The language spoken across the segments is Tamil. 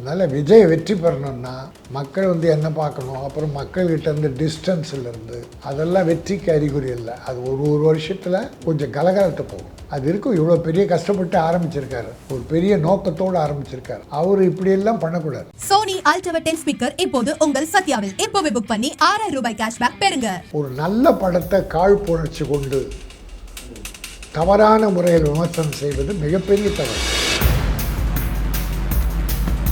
அதனால் விஜய் வெற்றி பெறணும்னா மக்கள் வந்து என்ன பார்க்கணும்? அப்புறம் மக்கள்கிட்ட இருந்து டிஸ்டன்ஸில் இருந்து அதெல்லாம் வெற்றிக்கு அறிகுறி இல்லை. அது ஒரு ஒரு வருஷத்தில் கொஞ்சம் கலகலத்து போகும். அது இருக்கும் இவ்வளோ பெரிய கஷ்டப்பட்டு ஆரம்பிச்சிருக்காரு. ஒரு பெரிய நோக்கத்தோடு ஆரம்பிச்சிருக்காரு. அவர் இப்படியெல்லாம் பண்ணக்கூடாது. சோனி அல்ட்ரா டென் ஸ்பீக்கர் இப்போது உங்கள் சத்யாவில் இப்போவே புக் பண்ணி ஆறாயிரம் ரூபாய் கேஷ்பேக் பெறுங்க. ஒரு நல்ல படத்தை காழ்ப்புணர்ச்சி கொண்டு தவறான முறையில் விமர்சனம் செய்வது மிகப்பெரிய தவறு.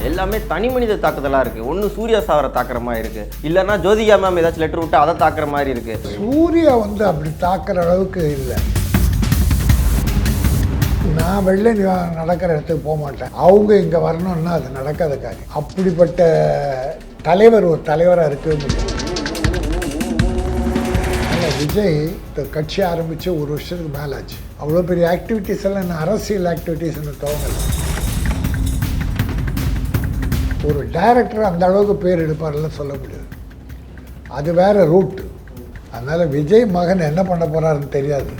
எல்லாமே தனி மனித தாக்குதலாக இருக்குது ஒன்று சூர்யா சாவரை தாக்குற மாதிரி இருக்குது இல்லைன்னா ஜோதிகா மேம் ஏதாச்சும் லெட்டர் விட்டு அதை தாக்குற மாதிரி இருக்குது சூர்யா வந்து அப்படி தாக்குற அளவுக்கு இல்லை. நான் வெள்ளை நிவாரணம் நடக்கிற இடத்துக்கு போக மாட்டேன். அவங்க இங்கே வரணும்னா அது நடக்காத காரியம். அப்படிப்பட்ட தலைவர் ஒரு தலைவராக இருக்கு முடியும் ஆனால் விஜய் இந்த கட்சி ஆரம்பித்து ஒரு வருஷத்துக்கு மேலே ஆச்சு அவ்வளோ பெரிய ஆக்டிவிட்டீஸ் எல்லாம் என்ன அரசியல் ஆக்டிவிட்டீஸ் தோணலை ஒரு டைரக்டர் அந்த அளவுக்கு பேர் எடுப்பார்ல சொல்ல முடியாது. அது வேற ரூட் அதனால் விஜய் மகன் என்ன பண்ண போறாருன்னு தெரியாது.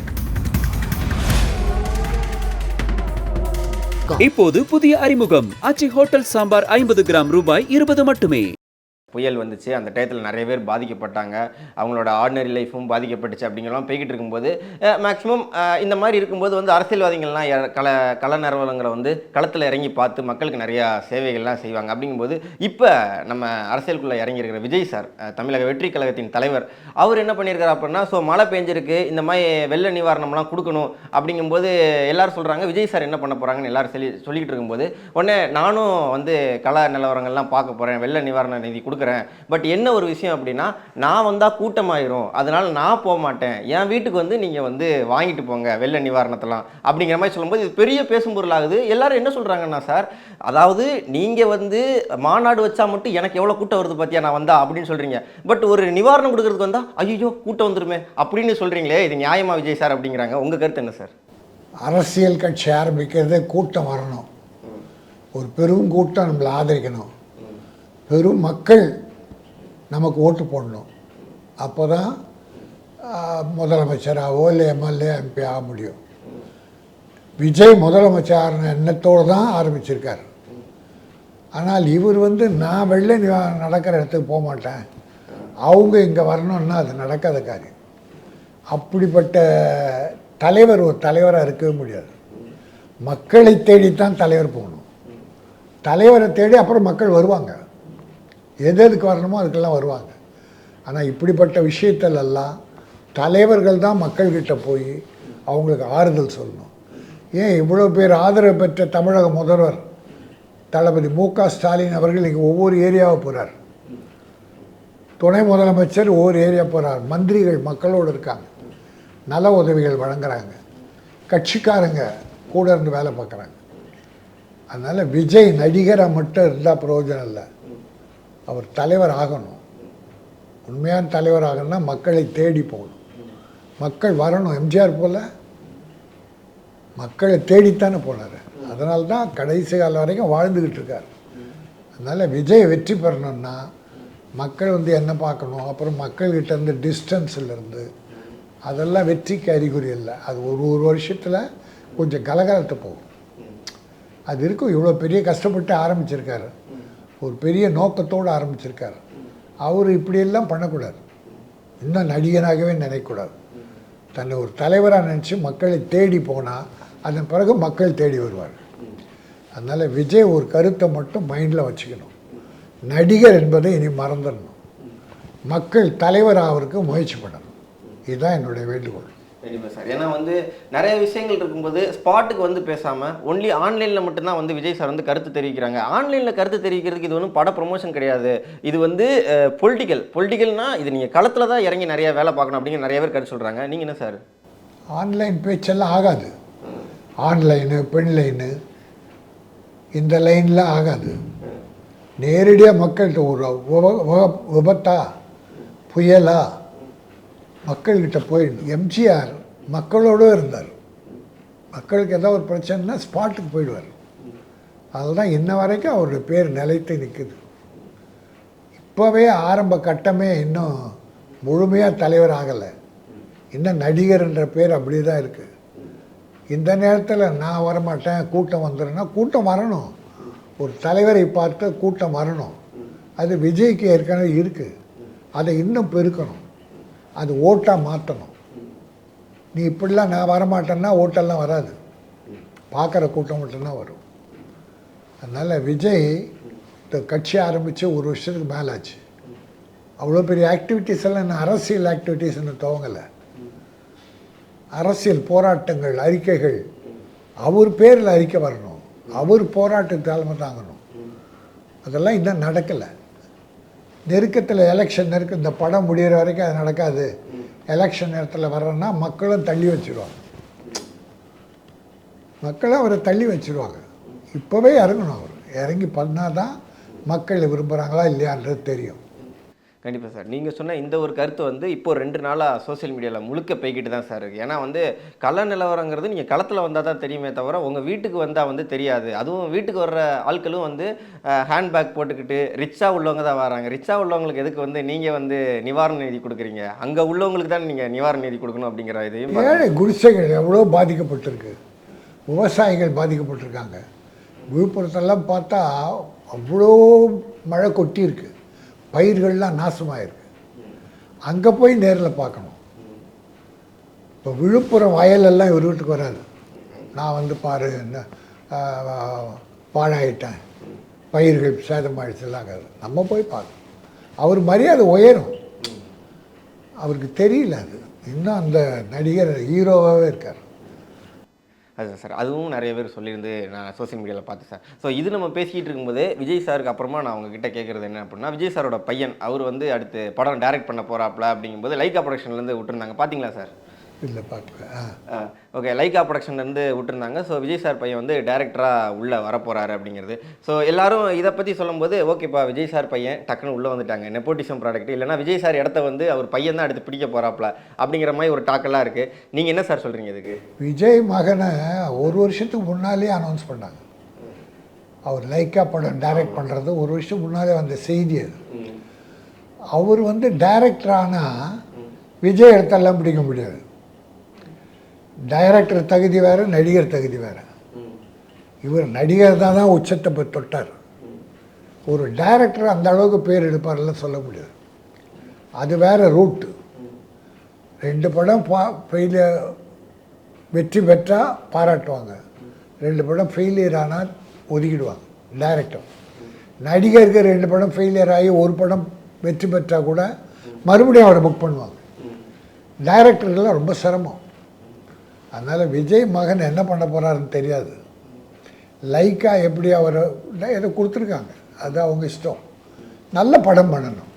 இப்போது புதிய அறிமுகம். அச்சி ஹோட்டல் சாம்பார் ஐம்பது கிராம் ரூபாய் இருபது மட்டுமே. புயல் வந்துச்சு. அந்த டயத்தில் நிறைய பேர் பாதிக்கப்பட்டாங்க. அவங்களோட ஆர்டினரி லைஃப்பும் பாதிக்கப்பட்டுச்சு அப்படிங்கலாம் போய்கிட்டு இருக்கும்போது மேக்ஸிமம் இந்த மாதிரி இருக்கும்போது வந்து அரசியல்வாதிகள்லாம் கல கல நிறுவனங்களை வந்து களத்தில் இறங்கி பார்த்து மக்களுக்கு நிறையா சேவைகள்லாம் செய்வாங்க. அப்படிங்கும்போது இப்போ நம்ம அரசியலுக்குள்ளே இறங்கியிருக்கிற விஜய் சார் தமிழக வெற்றி கழகத்தின் தலைவர் அவர் என்ன பண்ணியிருக்காரு அப்படின்னா ஸோ மழை பெஞ்சிருக்கு. இந்த மாதிரி வெள்ள நிவாரணம்லாம் கொடுக்கணும். அப்படிங்கும்போது எல்லோரும் சொல்கிறாங்க விஜய் சார் என்ன பண்ண போகிறாங்கன்னு எல்லாரும் சொல்லி சொல்லிக்கிட்டு இருக்கும்போது உடனே நானும் வந்து கல நிலவரங்கள்லாம் பார்க்க போகிறேன் வெள்ள நிவாரண நிதி கொடுக்குறேன். பட் என்ன ஒரு விஷயம் அப்படின்னா நான் வந்தால் கூட்டமாயிரும். அதனால் நான் போக மாட்டேன். என் வீட்டுக்கு வந்து நீங்கள் வந்து வாங்கிட்டு போங்க வெள்ள நிவாரணத்தெல்லாம். அப்படிங்கிற மாதிரி சொல்லும்போது இது பெரிய பேசும் பொருளாகுது. எல்லாரும் என்ன சொல்கிறாங்கன்னா சார் அதாவது நீங்கள் வந்து மாநாடு வச்சா மட்டும் எனக்கு எவ்வளோ கூட்டம் வருது பார்த்தியா நான் வந்தா அப்படின்னு சொல்கிறீங்க பட் ஒரு நிவாரணம் கொடுக்கறதுக்கு வந்தால் ஐயோ கூட்டம் வந்துருமே அப்படின்னு சொல்கிறீங்களே இது நியாயமா விஜய் சார் அப்படிங்கிறாங்க. உங்கள் கருத்து என்ன சார்? அரசியல் கட்சி ஆரம்பிக்கிறது கூட்டம் வரணும். ஒரு பெரும் கூட்டம் நம்மளை ஆதரிக்கணும். பெரும் மக்கள் நமக்கு ஓட்டு போடணும். அப்போ தான் முதலமைச்சராகவோ இல்லை எம்எல்ஏ எம்பி ஆக முடியும். விஜய் முதலமைச்சர் எண்ணத்தோடு தான் ஆரம்பிச்சிருக்கார். ஆனால் இவர் வந்து நான் வெள்ளை நடக்கிற இடத்துக்கு போக மாட்டேன். அவங்க இங்கே வரணும்னா அது நடக்காத காரியம். அப்படிப்பட்ட தலைவர் ஒரு தலைவராக இருக்கவே முடியாது. மக்களை தேடித்தான் தலைவர் போகணும். தலைவரை தேடி அப்புறம் மக்கள் வருவாங்க. எது எதுக்கு வரணுமோ அதுக்கெல்லாம் வருவாங்க. ஆனால் இப்படிப்பட்ட விஷயத்திலெல்லாம் தலைவர்கள் தான் மக்கள்கிட்ட போய் அவங்களுக்கு ஆறுதல் சொல்லணும். ஏன் இவ்வளோ பேர் ஆதரவு பெற்ற தமிழக முதல்வர் தளபதி மு க ஸ்டாலின் அவர்கள் இங்கே ஒவ்வொரு ஏரியாவை போகிறார் துணை முதலமைச்சர் ஒவ்வொரு ஏரியா போகிறார் மந்திரிகள் மக்களோடு இருக்காங்க. நல உதவிகள் வழங்குறாங்க. கட்சிக்காரங்க கூட இருந்து வேலை பார்க்குறாங்க. அதனால் விஜய் நடிகராக மட்டும் இருந்தால் பிரயோஜனம் இல்லை. அவர் தலைவர் ஆகணும். உண்மையான தலைவர் ஆகணும்னா மக்களை தேடி போகணும். மக்கள் வரணும். எம்ஜிஆர் போல் மக்களை தேடித்தானே போனார். அதனால தான் கடைசி காலம் வரைக்கும் வாழ்ந்துக்கிட்டு இருக்கார். அதனால் விஜய் வெற்றி பெறணும்னா மக்கள் வந்து என்ன பார்க்கணும்? அப்புறம் மக்கள்கிட்ட இருந்து டிஸ்டன்ஸில் இருந்து அதெல்லாம் வெற்றிக்கு அறிகுறி இல்லை. அது ஒரு ஒரு வருஷத்தில் கொஞ்சம் கலகலத்து போகும். அது இருக்கும். இவ்வளோ பெரிய கஷ்டப்பட்டு ஆரம்பிச்சிருக்காரு. ஒரு பெரிய நோக்கத்தோடு ஆரம்பிச்சிருக்கார். அவர் இப்படியெல்லாம் பண்ணக்கூடாது. இன்னும் நடிகனாகவே நினைக்கக்கூடாது. தன்னை ஒரு தலைவராக நினச்சி மக்களை தேடி போனால் அதன் பிறகு மக்கள் தேடி வருவார். அதனால் விஜய் ஒரு கருத்தை மட்டும் மைண்டில் வச்சுக்கணும். நடிகர் என்பதை இனி மறந்துடணும். மக்கள் தலைவர் ஆகிறதுக்கு முயற்சி பண்ணணும். இதுதான் என்னுடைய வேண்டுகோள். கண்டிப்பாக சார். ஏன்னா வந்து நிறைய விஷயங்கள் இருக்கும்போது ஸ்பாட்டுக்கு வந்து பேசாமல் ஒன்லி ஆன்லைனில் மட்டும்தான் வந்து விஜய் சார் வந்து கருத்து தெரிவிக்கிறாங்க. ஆன்லைனில் கருத்து தெரிவிக்கிறதுக்கு இது ஒன்றும் பட ப்ரொமோஷன் கிடையாது. இது வந்து பொலிட்டிக்கல் பொலிட்டிக்கல்னா இது நீங்கள் களத்தில் தான் இறங்கி நிறைய வேலை பார்க்கணும் அப்படிங்கிற நிறைய பேர் கருத்து சொல்கிறாங்க நீங்கள் என்ன சார்? ஆன்லைன் பேச்செல்லாம் ஆகாது. ஆன்லைனு பெண் லைனு இந்த லைன்லாம் ஆகாது. நேரடியாக மக்கள்கிட்ட ஒரு விப- விப- விபத்தா புயலா மக்கள்கிட்ட போயிடணும் எம்ஜிஆர் மக்களோடு இருந்தார். மக்களுக்கு ஏதாவது ஒரு பிரச்சனைனா ஸ்பாட்டுக்கு போயிடுவார். அதுதான் இன்ன வரைக்கும் அவருடைய பேர் நிலைத்து நிற்குது இப்போவே ஆரம்ப கட்டமே இன்னும் முழுமையாக தலைவர் ஆகலை. இன்னும் நடிகர்ன்ற பேர் அப்படி தான் இருக்குது இந்த நேரத்தில் நான் வரமாட்டேன் கூட்டம் வந்துடுன்னா கூட்டம் வரணும். ஒரு தலைவரை பார்த்து கூட்டம் வரணும். அது விஜய்க்கு ஏற்கனவே இருக்குது அதை இன்னும் பெருக்கணும். அது ஓட்டாக மாற்றணும். நீ இப்படிலாம் நான் வரமாட்டேன்னா ஓட்டெல்லாம் வராது. பார்க்குற கூட்டம் மட்டும்தான் வரும். அதனால் விஜய் இந்த கட்சி ஆரம்பித்து ஒரு வருஷத்துக்கு மேலே ஆச்சு அவ்வளோ பெரிய ஆக்டிவிட்டீஸ் எல்லாம் இன்னும் அரசியல் ஆக்டிவிட்டீஸ் இன்னும் துவங்கலை. அரசியல் போராட்டங்கள் அறிக்கைகள் அவர் பேரில் அறிக்கை வரணும். அவர் போராட்ட தலைமை தாங்கணும். அதெல்லாம் இன்னும் நடக்கலை. நெருக்கத்தில் எலெக்ஷன் நெருக்க இந்த படம் முடியிற வரைக்கும் அது நடக்காது. எலெக்ஷன் நேரத்தில் வர்றன்னா மக்களும் தள்ளி வச்சுருவாங்க. மக்களும் அவரை தள்ளி வச்சுருவாங்க. இப்போவே இறங்கணும் அவர். இறங்கி பண்ணால் தான் மக்கள் விரும்புகிறாங்களா இல்லையான்றது தெரியும். கண்டிப்பாக சார். நீங்கள் சொன்ன இந்த ஒரு கருத்து வந்து இப்போ ரெண்டு நாளாக சோஷியல் மீடியாவில் முழுக்க போய்கிட்டு தான் சார் இருக்குது ஏன்னா வந்து கள நிலவரங்கிறது நீங்கள் களத்தில் வந்தால் தான் தெரியுமே தவிர உங்கள் வீட்டுக்கு வந்தால் வந்து தெரியாது. அதுவும் வீட்டுக்கு வர்ற ஆட்களும் வந்து ஹேண்ட்பேக் போட்டுக்கிட்டு ரிச்சாக உள்ளவங்க தான் வராங்க. ரிச்சாக உள்ளவங்களுக்கு எதுக்கு வந்து நீங்கள் வந்து நிவாரண நிதி கொடுக்குறீங்க? அங்கே உள்ளவங்களுக்கு தான் நீங்கள் நிவாரண நிதி கொடுக்கணும் அப்படிங்கிற இதையும் ஏழை குடிசைகள் எவ்வளோ பாதிக்கப்பட்டிருக்கு? விவசாயிகள் பாதிக்கப்பட்டிருக்காங்க. விழுப்புரத்தெல்லாம் பார்த்தா அவ்வளோ மழை கொட்டியிருக்கு. பயிர்கள்லாம் நாசமாயிருக்கு. அங்கே போய் நேரில் பார்க்கணும். இப்போ விழுப்புரம் வயலெல்லாம் இவர் வீட்டுக்கு வராது நான் வந்து பாரு என்ன பாழாயிட்டேன். பயிர்கள் சேதமாயிடுச்சுலாம் நம்ம போய் பார்க்கணும். அவர் மரியாதை உயரும். அவருக்கு தெரியல அது. இன்னும் அந்த நடிகர் ஹீரோவாகவே இருக்கார். அதுதான் சார். அதுவும் நிறைய பேர் சொல்லியிருந்து நான் சோஷியல் மீடியாவில் பார்த்தேன் சார். ஸோ இது நம்ம பேசிக்கிட்டு இருக்கும்போது விஜய் சாருக்கு அப்புறமா நான் அவங்கக்கிட்ட கேட்குறது என்ன அப்படின்னா விஜய் சாரோட பையன் அவர் வந்து அடுத்து படம் டைரக்ட் பண்ண போகிறாப்ல அப்படிங்கும்போது லைக்கா ப்ரொடக்ஷன்லேருந்து விட்டுருந்தாங்க. பார்த்தீங்களா சார்? இல்லை பார்க்கல. ஆ. ஓகே லைக்கா ப்ரொடக்ஷன்லேருந்து விட்டுருந்தாங்க. ஸோ விஜய் சார் பையன் வந்து டேரக்டராக உள்ளே வரப்போகிறாரு அப்படிங்கிறது. ஸோ எல்லாரும் இதை பற்றி சொல்லும்போது ஓகேப்பா விஜய் சார் பையன் டக்குன்னு உள்ளே வந்துட்டாங்க. நெப்போட்டிசம் ப்ராடக்ட் இல்லைனா விஜய் சார் இடத்த வந்து அவர் பையன் தான் எடுத்து பிடிக்க போகிறாப்ல அப்படிங்கிற மாதிரி ஒரு டாக்கெல்லாம் இருக்குது நீங்கள் என்ன சார் சொல்கிறீங்க இதுக்கு? விஜய் மகனை ஒரு வருஷத்துக்கு முன்னாலே அனௌன்ஸ் பண்ணாங்க. அவர் லைக்கா படம் டைரக்ட் பண்ணுறது ஒரு வருஷம் முன்னாலே வந்த செய்தி அது. அவர் வந்து டைரக்டர் ஆனால் விஜய் இடத்தெல்லாம் பிடிக்க முடியாது. டைரக்டர் தகுதி வேறு நடிகர் தகுதி வேறு. இவர் நடிகர் தான் தான் உச்சத்தை போய் தொட்டார். ஒரு டைரக்டர் அந்த அளவுக்கு பேர் எடுப்பார்ல சொல்ல முடியாது. அது வேறு ரூட்டு ரெண்டு படம் பா ஃபெயிலியர் வெற்றி பெற்றால் பாராட்டுவாங்க. ரெண்டு படம் ஃபெயிலியர் ஆனால் ஒதுக்கிடுவாங்க டைரக்டர் நடிகருக்கு ரெண்டு படம் ஃபெயிலியர் ஆகி ஒரு படம் வெற்றி பெற்றால் கூட மறுபடியும் அவரை புக் பண்ணுவாங்க. டைரக்டர்கள்லாம் ரொம்ப சிரமம். அதனால் விஜய் மகன் என்ன பண்ண போகிறாருன்னு தெரியாது. லைக்கா எப்படி அவர் ஏதோ கொடுத்துருக்காங்க. அது அவங்க இஷ்டம். நல்ல படம் பண்ணணும்.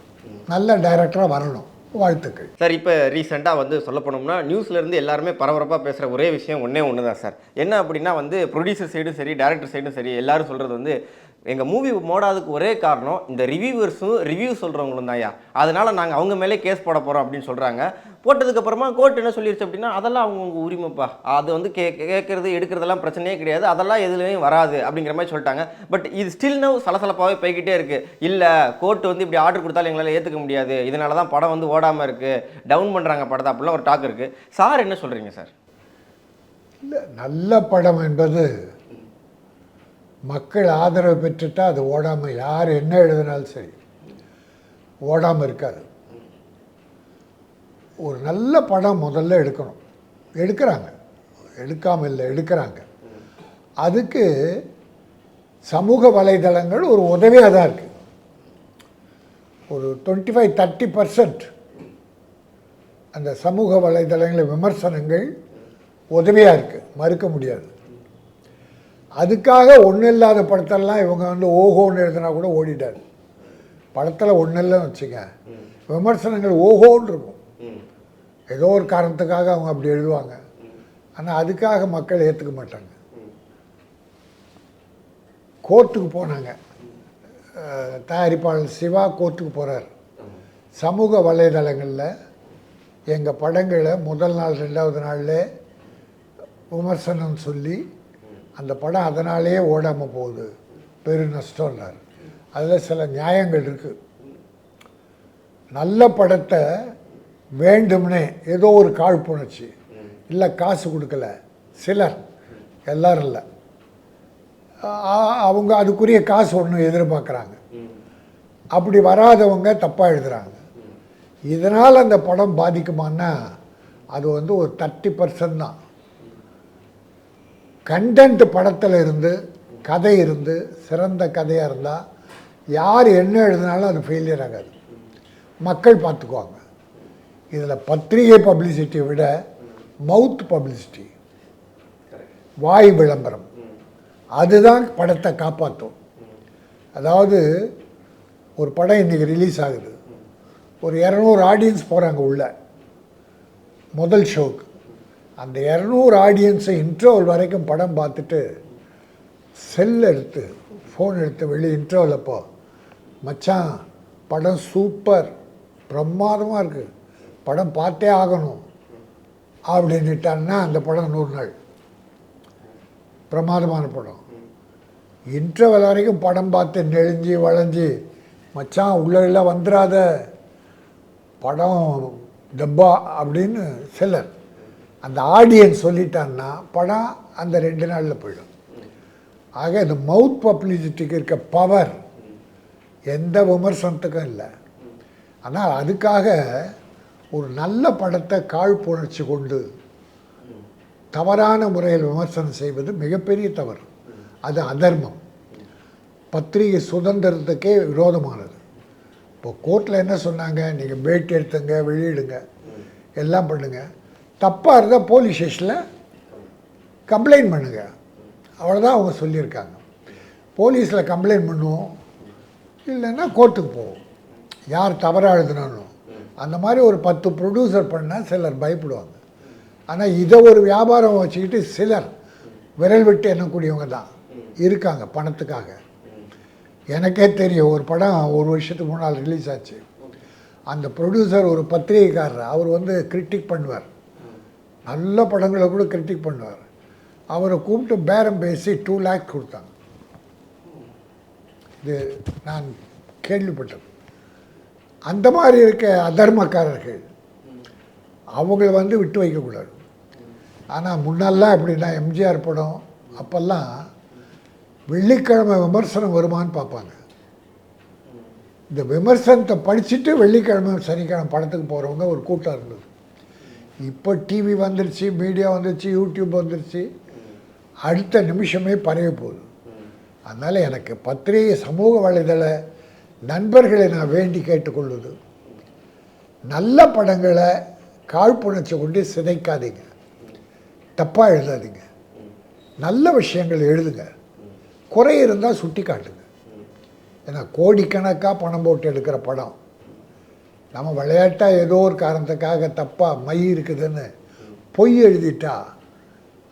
நல்ல டைரக்டராக வரணும். வாழ்த்துக்கள். சார் இப்போ ரீசெண்டாக வந்து சொல்ல போனோம்னா நியூஸ்லேருந்து எல்லாருமே பரபரப்பாக பேசுகிற ஒரே விஷயம் ஒன்றே ஒன்று தான் சார். என்ன அப்படின்னா வந்து ப்ரொடியூசர் சைடும் சரி டேரக்டர் சைடும் சரி எல்லாரும் சொல்கிறது வந்து எங்கள் மூவி மோடாதுக்கு ஒரே காரணம் இந்த ரிவ்யூவர்ஸும் ரிவ்யூ சொல்கிறவங்களும் தான்யா அதனால் நாங்கள் அவங்க மேலே கேஸ் போட போகிறோம் அப்படின்னு சொல்கிறாங்க போட்டதுக்கப்புறமா கோர்ட் என்ன சொல்லிருச்சு அப்படின்னா அதெல்லாம் அவங்கவுங்க உரிமைப்பா. அது வந்து கே கேட்குறது எடுக்கிறதெல்லாம் பிரச்சனையே கிடையாது. அதெல்லாம் எதுலேயும் வராது. அப்படிங்கிற மாதிரி சொல்லிட்டாங்க. பட் இது ஸ்டில் நவ் சலசலப்பாகவே போய்கிட்டே இருக்குது இல்லை கோர்ட் வந்து இப்படி ஆர்டர் கொடுத்தாலும் எங்களால் ஏற்றுக்க முடியாது. இதனால தான் படம் வந்து ஓடாமல் இருக்குது டவுன் பண்ணுறாங்க படத்தை. அப்படிலாம் ஒரு டாக் இருக்குது சார் என்ன சொல்கிறீங்க சார் இல்லை நல்ல படம் என்பது மக்கள் ஆதரவு பெற்றுட்டால் அது ஓடாமல் யார் என்ன எழுதினாலும் சரி ஓடாமல் இருக்காது. ஒரு நல்ல படம் முதல்ல எடுக்கணும். எடுக்கிறாங்க. எடுக்காமல் இல்லை எடுக்கிறாங்க. அதுக்கு சமூக வலைதளங்கள் ஒரு உதவியாக தான் இருக்குது ஒரு டுவெண்ட்டி ஃபைவ் தேர்ட்டி பர்சன்ட் அந்த சமூக வலைதளங்களில் விமர்சனங்கள் உதவியாக இருக்குது மறுக்க முடியாது. அதுக்காக ஒன்றும் இல்லாத படத்தெல்லாம் இவங்க வந்து ஓஹோன்னு எழுதினா கூட ஓடிட்டார். படத்தில் ஒன்றும் இல்லைன்னு வச்சுக்க. விமர்சனங்கள் ஓஹோன்னு இருக்கும். ஏதோ ஒரு காரணத்துக்காக அவங்க அப்படி எழுதுவாங்க. ஆனால் அதுக்காக மக்கள் ஏற்றுக்க மாட்டாங்க. கோர்ட்டுக்கு போனாங்க. தயாரிப்பாளர் சிவா கோர்ட்டுக்கு போகிறார் சமூக வலைதளங்களில் எங்கள் படங்களை முதல் நாள் ரெண்டாவது நாளில் விமர்சனம் சொல்லி அந்த படம் அதனாலேயே ஓடாமல் போகுது. பெரு நஷ்டம்னார். அதில் சில நியாயங்கள் இருக்குது நல்ல படத்தை வேண்டும்னே ஏதோ ஒரு காழ்ப்புணர்ச்சி. இல்லை காசு கொடுக்கல. சிலர். எல்லாரும் இல்லை. அவங்க அதுக்குரிய காசு ஒன்று எதிர்பார்க்குறாங்க. அப்படி வராதவங்க தப்பாக எழுதுகிறாங்க இதனால் அந்த படம் பாதிக்குமான்னா அது வந்து ஒரு தேர்ட்டி பர்சன்ட் தான். கண்டென்ட் படத்தில் இருந்து கதை இருந்து சிறந்த கதையாக இருந்தால் யார் என்ன எழுதினாலும் அது ஃபெயிலியர் ஆகாது. மக்கள் பார்த்துக்குவாங்க. இதில் பத்திரிகை பப்ளிசிட்டியை விட மவுத் பப்ளிசிட்டி வாய் விளம்பரம் அதுதான் படத்தை காப்பாற்றும் அதாவது ஒரு படம் இன்றைக்கி ரிலீஸ் ஆகுது. ஒரு இரநூறு ஆடியன்ஸ் போகிறாங்க உள்ள. முதல் ஷோக்கு அந்த இரநூறு ஆடியன்ஸை இன்ட்ரோல் வரைக்கும் படம் பார்த்துட்டு செல் எடுத்து ஃபோன் எடுத்து வெளியே இன்ட்ரோவில் அப்போ மச்சான் படம் சூப்பர் பிரமாதமாக இருக்குது படம் பார்த்தே ஆகணும் அப்படின்னுட்டான்னா அந்த படம் நூறு நாள். பிரமாதமான படம். இன்டர்வல் வரைக்கும் படம் பார்த்து நெளிஞ்சு வளைஞ்சு மச்சான் உள்ளே வந்துடாத படம் டப்பா அப்படின்னு செல்லர் அந்த ஆடியன்ஸ் சொல்லிட்டான்னா படம் அந்த ரெண்டு நாளில் போயிடும். ஆக இந்த மவுத் பப்ளிசிட்டிக்கு இருக்க பவர் எந்த விமர்சனத்துக்கும் இல்லை. ஆனால் அதுக்காக ஒரு நல்ல படத்தை காழ்ப்புணர்ச்சி கொண்டு தவறான முறையில் விமர்சனம் செய்வது மிகப்பெரிய தவறு. அது அதர்மம். பத்திரிகை சுதந்திரத்துக்கே விரோதமானது. இப்போ கோர்ட்டில் என்ன சொன்னாங்க? நீங்கள் பேட்டி எடுத்துங்க வெளியிடுங்க. எல்லாம் பண்ணுங்கள் தப்பாக இருந்தால் போலீஸ் ஸ்டேஷனில் கம்ப்ளைண்ட் பண்ணுங்க. அவ்வளோதான் அவங்க சொல்லியிருக்காங்க. போலீஸில் கம்ப்ளைண்ட் பண்ணுவோம். இல்லைன்னா கோர்ட்டுக்கு போவோம். யார் தவறாக எழுதுனாலும். அந்த மாதிரி ஒரு பத்து ப்ரொடியூசர் பண்ணால் சிலர் பயப்படுவாங்க. ஆனால் இதை ஒரு வியாபாரம் வச்சுக்கிட்டு சிலர் விரல் விட்டு எண்ணக்கூடியவங்க தான். இருக்காங்க பணத்துக்காக. எனக்கே தெரியும் ஒரு படம் ஒரு வருஷத்துக்கு முன்னால் ரிலீஸ் ஆச்சு. அந்த ப்ரொடியூசர் ஒரு பத்திரிகைக்காரர் அவர் வந்து கிரிட்டிக் பண்ணுவார். நல்ல படங்களை கூட கிரிட்டிக் பண்ணுவார். அவரை கூப்பிட்டு பேரம் பேசி டூ லேக்ஸ் கொடுத்தாங்க. இது நான் கேள்விப்பட்டேன் அந்த மாதிரி இருக்க அதர்மக்காரர்கள் அவங்கள வந்து விட்டு வைக்கக்கூடாது ஆனால் முன்னெல்லாம் எப்படின்னா எம்ஜிஆர் படம் அப்போல்லாம் வெள்ளிக்கிழமை விமர்சனம் வருமான்னு பார்ப்பாங்க. இந்த விமர்சனத்தை படிச்சுட்டு வெள்ளிக்கிழமை சனிக்கிழமை படத்துக்கு போகிறவங்க ஒரு கூட்டம் இருந்தது. இப்போ டிவி வந்துருச்சு மீடியா வந்துருச்சு யூடியூப் வந்துருச்சு. அடுத்த நிமிஷமே பரவி போகுது. அதனால் எனக்கு பத்திரிகை சமூக வலைதள நண்பர்களை நான் வேண்டி கேட்டுக்கொள்வது. நல்ல படங்களை காழ்ப்புணர்ச்சி கொண்டு சிதைக்காதீங்க. தப்பாக எழுதாதீங்க. நல்ல விஷயங்கள் எழுதுங்க. குறை இருந்தால் சுட்டி காட்டுங்க ஏன்னா கோடிக்கணக்காக பணம் போட்டு எடுக்கிற படம். நம்ம விளையாட்டாக ஏதோ ஒரு காரணத்துக்காக தப்பாக மை இருக்குதுன்னு பொய் எழுதிட்டா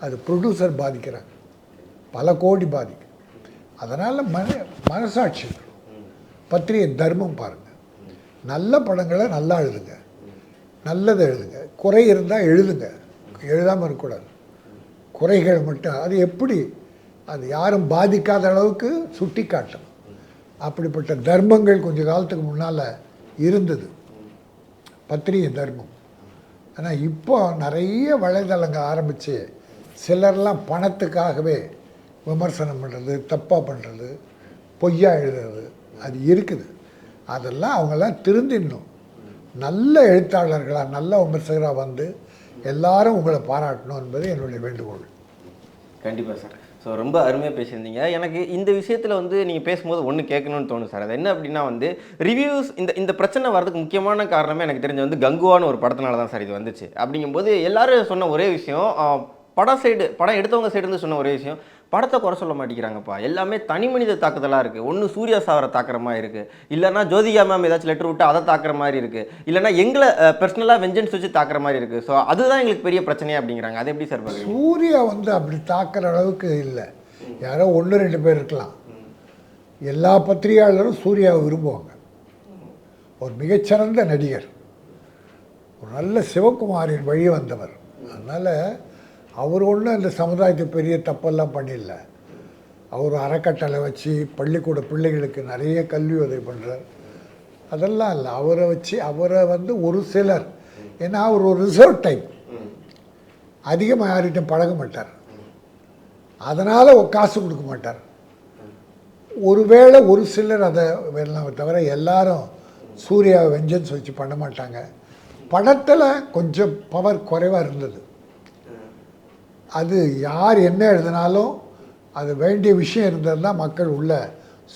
அது ப்ரொடியூசர் பாதிக்கிறாங்க பல கோடி பாதிக்கும் அதனால் மன மனசாட்சி. பத்திரிகை தர்மம் பாருங்கள் நல்ல படங்களை நல்லா எழுதுங்க. நல்லதை எழுதுங்க. குறை இருந்தால் எழுதுங்க. எழுதாமல் இருக்கக்கூடாது. குறைகள் மட்டும் அது எப்படி? அது யாரும் பாதிக்காத அளவுக்கு சுட்டி காட்டும் அப்படிப்பட்ட தர்மங்கள் கொஞ்ச காலத்துக்கு முன்னால் இருந்தது. பத்திரிகை தர்மம். ஆனால் இப்போ நிறைய வலைதளங்கள் ஆரம்பித்து சிலர்லாம் பணத்துக்காகவே விமர்சனம் பண்ணுறது தப்பாக பண்ணுறது பொய்யா எழுதுறது அது இருக்குது. அதெல்லாம் அவங்கெல்லாம் திருந்திடணும். நல்ல எழுத்தாளர்களாக நல்ல விமர்சகராக வந்து எல்லாரும் உங்களை பாராட்டணும் என்பது என்னுடைய வேண்டுகோள். கண்டிப்பாக சார். ஸோ ரொம்ப அருமையாக பேசியிருந்தீங்க. எனக்கு இந்த விஷயத்தில் வந்து நீங்கள் பேசும்போது ஒன்று கேட்கணும்னு தோணும் சார். அது என்ன அப்படின்னா வந்து ரிவ்யூஸ் இந்த இந்த பிரச்சனை வரதுக்கு முக்கியமான காரணமே எனக்கு தெரிஞ்ச வந்து கங்குவான்னு ஒரு படத்தினால தான் சார் இது வந்துச்சு. அப்படிங்கும்போது எல்லாரும் சொன்ன ஒரே விஷயம் படம் சைடு படம் எடுத்தவங்க சைடு இருந்து சொன்ன ஒரே விஷயம் படத்தை குறை சொல்ல மாட்டேங்கிறாங்கப்பா. எல்லாமே தனி மனித தாக்குதலாக இருக்குது ஒன்று சூர்யா சாவரை தாக்குற மாதிரி இருக்குது இல்லைனா ஜோதிகா மேம் ஏதாச்சும் லெட்டர் விட்டு அதை தாக்குற மாதிரி இருக்குது இல்லைன்னா எங்களை பர்சனலாக வெஞ்சன்ஸ் வச்சு தாக்குற மாதிரி இருக்குது ஸோ அதுதான் எங்களுக்கு பெரிய பிரச்சனையாக அப்படிங்கிறாங்க. அது எப்படி சார் சூர்யா வந்து அப்படி தாக்குற அளவுக்கு இல்லை. யாரோ ஒன்று ரெண்டு பேர் இருக்கலாம். எல்லா பத்திரிகையாளரும் சூர்யாவை விரும்புவாங்க. ஒரு மிகச்சிறந்த நடிகர். ஒரு நல்ல சிவகுமாரின் வழி வந்தவர். அதனால் அவர் ஒன்றும் இந்த சமுதாயத்துக்கு பெரிய தப்பெல்லாம் பண்ணிடல. அவர் அறக்கட்டளை வச்சு பள்ளிக்கூட பிள்ளைகளுக்கு நிறைய கல்வி உதவி பண்ணுறார் அதெல்லாம் இல்லை. அவரை வச்சு அவரை வந்து ஒரு சிலர் ஏன்னா அவர் ஒரு ரிசர்வ் டைப் அதிகமாக யார்கிட்டையும் பழக மாட்டார். அதனால் காசு கொடுக்க மாட்டார். ஒருவேளை ஒரு சிலர் அதை வெல்லலாமே தவிர எல்லாரும் சூர்யாவை வெஞ்சன்ஸ் வச்சு பண்ண மாட்டாங்க. படத்தில் கொஞ்சம் பவர் குறைவாக இருந்தது. அது யார் என்ன எழுதினாலும் அது வேண்டிய விஷயம் இருந்ததுன்னா மக்கள் உள்ள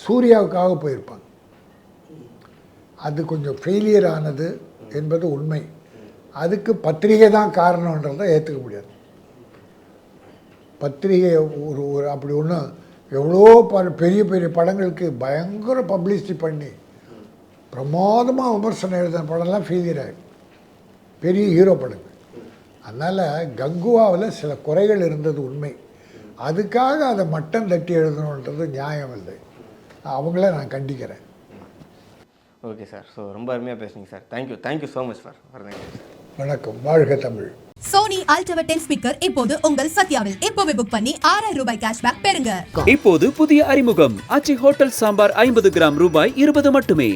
சூர்யாவுக்காக போயிருப்பாங்க. அது கொஞ்சம் ஃபெயிலியர் ஆனது என்பது உண்மை. அதுக்கு பத்திரிகை தான் காரணன்றதை ஏற்றுக்க முடியாது. பத்திரிகை ஒரு ஒரு அப்படி ஒன்று எவ்வளோ ப பெரிய பெரிய படங்களுக்கு பயங்கர பப்ளிசிட்டி பண்ணி பிரமாதமாக விமர்சனம் எழுதின படம்லாம் ஃபெயிலியர் ஆகிடும் பெரிய ஹீரோ படங்கள். அதனால் கங்குவாவில் சில குறைகள் இருந்தது உண்மை. அதுக்காக அதை மட்டம் தட்டி எழுதணுன்றது நியாயம் இல்லை. அவங்கள நான் கண்டிக்கிறேன். Okay sir. ஸோ ரொம்ப அருமையாக பேசுனீங்க sir. Thank you thank you so much for வணக்கம். வாழ்க Tamil. Sony ultra ten speaker இப்போது உங்கள் சத்யாவில். இப்போவே புக் பண்ணி ஆறாயிரம் ரூபாய் கேஷ்பேக் பெறுங்க. இப்போது புதிய அறிமுகம். ஆச்சி ஹோட்டல் சாம்பார் ஐம்பது கிராம் ரூபாய் இருபது மட்டுமே.